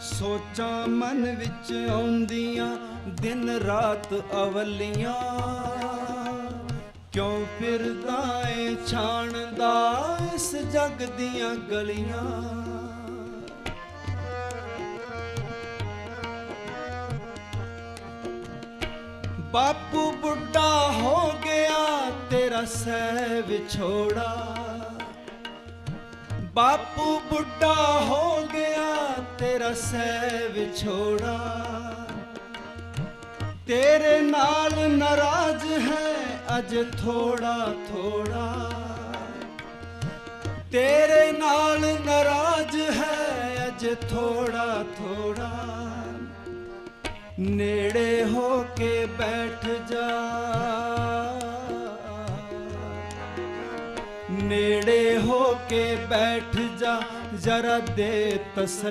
ਸੋਚਾਂ ਮਨ ਵਿੱਚ ਆਉਂਦੀਆਂ, ਦਿਨ ਰਾਤ ਅਵਲੀਆਂ। ਕਿਉਂ ਫਿਰਦਾ ਏ ਛਾਣਦਾ ਇਸ ਜਗ ਦੀਆਂ ਗਲੀਆਂ? ਬਾਪੂ ਬੁੱਢਾ ਹੋ ਗਿਆ, ਤੇਰਾ ਸਹਿ ਵਿਛੋੜਾ ਬਾਪੂ ਬੁੱਢਾ ਹੋ ਗਿਆ ਤੇਰਾ ਸਹਿ ਵਿਛੋੜਾ ਤੇਰੇ ਨਾਲ ਨਾਰਾਜ਼ ਹੈ ਅਜ ਥੋੜਾ ਥੋੜਾ। ਤੇਰੇ ਨਾਲ ਨਾਰਾਜ਼ ਹੈ ਅੱਜ ਥੋੜਾ ਥੋੜਾ। ਨੇੜੇ ਹੋ ਕੇ ਬੈਠ ਜਾ। ਨੇੜੇ ਹੋ ਕੇ ਬੈਠ ਜਾ, ਜਰਾ ਦੇ ਤਸੱਲੀ